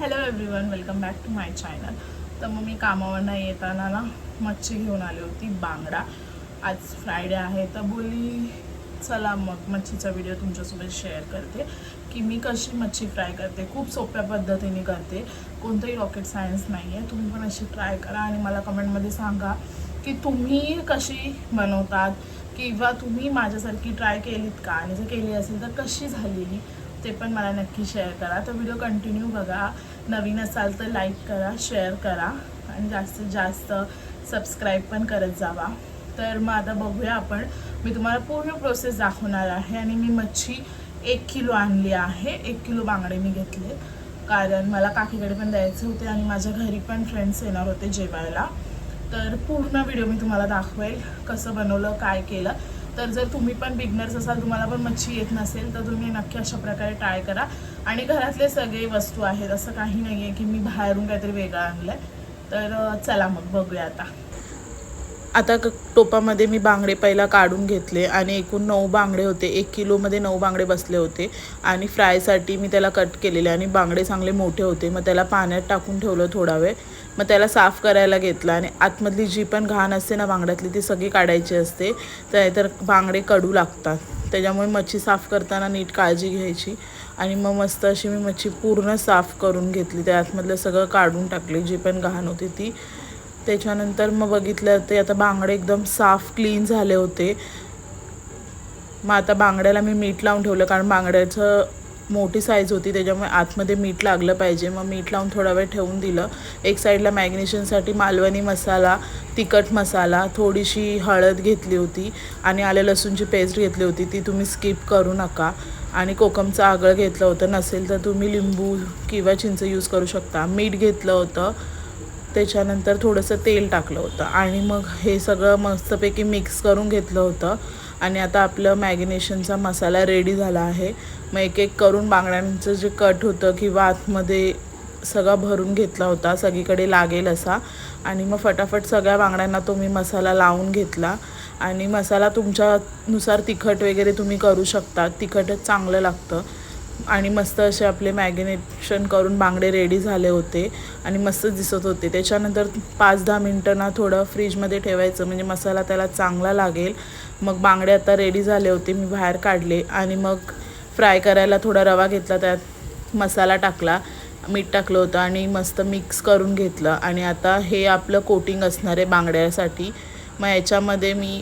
Hello everyone welcome back to my channel तर मग मी कामावरनं येताना ना मच्छी घेऊन आली होती बांगडा. आज फ्रायडे आहे तर बोली चला मग मच्छीचा व्हिडिओ तुमच्यासोबत शेअर करते. की मी कशी मच्छी फ्राय करते खूप सोप्या पद्धतीने करते. कोणतंही रॉकेट सायन्स नाही आहे तुम्ही पण अशी ट्राय करा आणि मला कमेंटमध्ये सांगा की तुम्ही कशी बनवतात किंवा तुम्ही माझ्यासारखी ट्राय केलीत का? आणि जर केली असेल तर कशी झालेली? ते पण मला नक्की शेअर करा. तर व्हिडिओ कंटिन्यू बघा. नवीन असाल तर लाईक करा शेअर करा. आणि जास्तीत जास्त सबस्क्राईब पण करत जावा. तर मग आता बघूया आपण. मी तुम्हाला पूर्ण प्रोसेस दाखवणार आहे. आणि मी मच्छी एक किलो आणली आहे. एक किलो बांगडे मी घेतले कारण मला काकीकडे पण द्यायचे होते आणि माझ्या घरी पण फ्रेंड्स येणार होते जेवायला. तर पूर्ण व्हिडिओ मी तुम्हाला दाखवेल. कसं बनवलं काय केलं. तर जर तुम्ही पण बिगनर्स असाल तुम्हाला पण मच्छी येत नसेल तर तुम्ही नक्की अशा प्रकारे ट्राय करा. आणि घरातले सगळे वस्तू आहेत असं काही नाही आहे की मी बाहेरून काहीतरी वेगळं आणलं आहे तर चला मग बघूया आता. आता क टोपामध्ये मी बांगडे पहिला काढून घेतले आणि एकूण नऊ बांगडे होते. एक किलोमध्ये नऊ बांगडे बसले होते. आणि फ्रायसाठी मी त्याला कट केलेले आणि बांगडे चांगले मोठे होते. मग त्याला पाण्यात टाकून ठेवलं थोडा वेळ. मग त्याला साफ करायला घेतलं आणि आतमधली जी पण घाण असते ना बांगड्यातली ती सगळी काढायची असते. तर बांगडे कडू लागतात. त्याच्यामुळे मच्छी साफ करताना नीट काळजी घ्यायची. आणि मग मस्त अशी मी मच्छी पूर्ण साफ करून घेतली. त्या आतमधलं सगळं काढून टाकली. जी पण घाण होती ती. त्याच्यानंतर मग बघितलं ते आता बांगडे एकदम साफ क्लीन झाले होते. मग आता बांगड्याला मी मीठ लावून ठेवलं कारण बांगड्याचं मोठी साईज होती त्याच्यामुळे आतमध्ये मीठ लागलं पाहिजे. मग मीठ लावून थोडा वेळ ठेवून दिलं. एक साईडला मॅग्नेशनसाठी मालवणी मसाला तिखट मसाला थोडीशी हळद घेतली होती आणि आले लसूणची पेस्ट घेतली होती. ती तुम्ही स्किप करू नका. आणि कोकमचं आगळ घेतलं होतं. नसेल तर तुम्ही लिंबू किंवा चिंच यूज करू शकता. मीठ घेतलं होतं. त्याच्यानंतर थोडंसं तेल टाकलं होतं आणि मग हे सगळं मस्तपैकी मिक्स करून घेतलं होतं. आणि आता आपलं मॅगिनेशनचा मसाला रेडी झाला आहे. मग एक एक करून बांगड्यांचं जे कट होतं किंवा आतमध्ये सगळा भरून घेतला होता सगळीकडे लागेल असा. आणि मग फटाफट सगळ्या बांगड्यांना तो मी मसाला लावून घेतला. आणि मसाला तुमच्यानुसार तिखट वगैरे तुम्ही करू शकता. तिखटच चांगलं लागतं. आणि मस्त असे आपले मॅगिनेशन करून बांगडे रेडी झाले होते आणि मस्त दिसत होते. त्याच्यानंतर पाच दहा मिनटं ना थोडं फ्रीजमध्ये ठेवायचं म्हणजे मसाला त्याला चांगला लागेल. मग बांगडे आता रेडी झाले होते मी बाहेर काढले आणि मग फ्राय करायला थोडा रवा घेतला त्यात मसाला टाकला मीठ टाकलं होतं आणि मस्त मिक्स करून घेतलं. आणि आता हे आपलं कोटिंग असणार आहे बांगड्यासाठी. मग याच्यामध्ये मी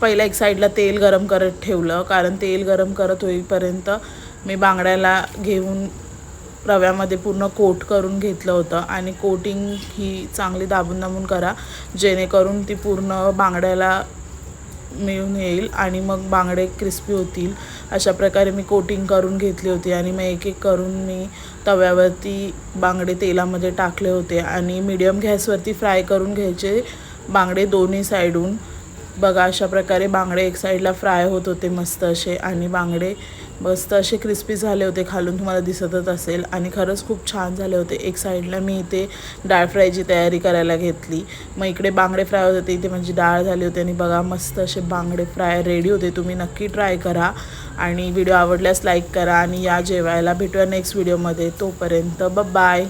पहिला एक साईडला तेल गरम करत ठेवलं कारण तेल गरम करत होईपर्यंत मी बांगड्याला घेऊन रव्यामध्ये पूर्ण कोट करून घेतलं होतं. आणि कोटिंग ही चांगली दाबून दाबून करा जेणेकरून ती पूर्ण बांगड्याला मिळून येईल आणि मग बांगडे क्रिस्पी होतील. अशा प्रकारे मी कोटिंग करून घेतली होती आणि मग एक एक करून मी तव्यावरती बांगडे तेलामध्ये टाकले होते. आणि मीडियम गॅसवरती फ्राय करून घ्यायचे बांगडे दोन्ही साईडून बघा अशा प्रकारे बांगडे एक साईडला फ्राय होत होते मस्त असे. आणि बांगडे मस्त असे क्रिस्पी झाले होते खालून तुम्हाला दिसतच असेल. आणि खरंच खूप छान झाले होते. एक साईडला मी इथे डाळ फ्रायची तयारी करायला घेतली. मग इकडे बांगडे फ्राय होत होते इथे माझी डाळ झाली होती. आणि बघा मस्त असे बांगडे फ्राय रेडी होते. तुम्ही नक्की ट्राय करा. आणि व्हिडिओ आवडल्यास लाईक करा. आणि या जेवायला भेटूया नेक्स्ट व्हिडिओमध्ये. तोपर्यंत ब बाय